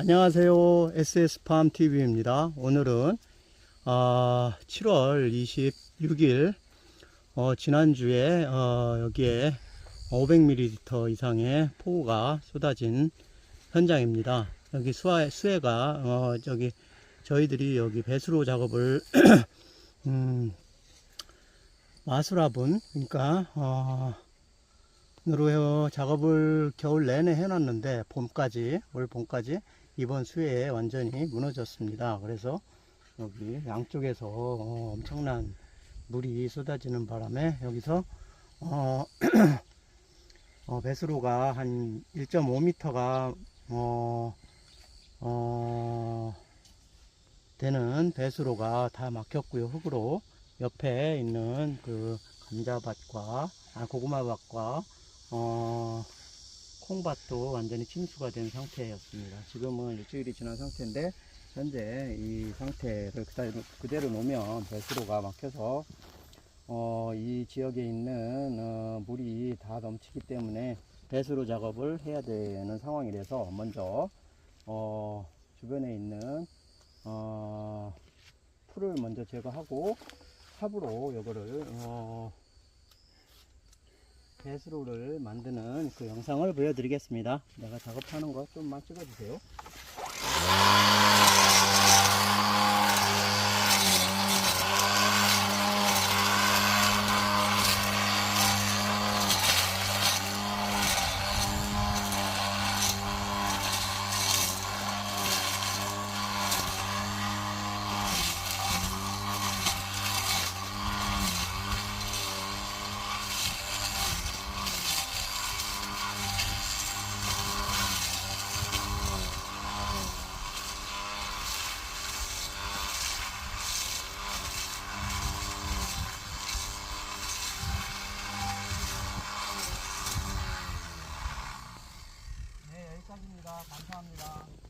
안녕하세요. SS팜TV입니다. 오늘은 아, 7월 26일 어, 지난주에 어, 여기에 500ml 이상의 폭우가 쏟아진 현장입니다. 여기 수해, 수해가 어, 저기 저희들이 여기 배수로 작업을 음, 마수라분 그러니까 어, 으로 작업을 겨울 내내 해놨는데 봄까지 올 봄까지 이번 수해에 완전히 무너졌습니다. 그래서 여기 양쪽에서 어, 엄청난 물이 쏟아지는 바람에 여기서 어, 어, 배수로가 한 1.5m가 어, 어, 되는 배수로가 다 막혔고요. 흙으로 옆에 있는 그 감자밭과 아, 고구마밭과 어, 콩밭도 완전히 침수가 된 상태였습니다. 지금은 일주일이 지난 상태인데 현재 이 상태를 그대로, 그대로 놓으면 배수로가 막혀서 어, 이 지역에 있는 어, 물이 다 넘치기 때문에 배수로 작업을 해야 되는 상황이라서 먼저 어, 주변에 있는 어, 풀을 먼저 제거하고 삽으로 이거를 어, 배수로를 만드는 그 영상을 보여드리겠습니다. 내가 작업하는 거 좀만 찍어주세요. 네, 여기까지입니다. 감사합니다.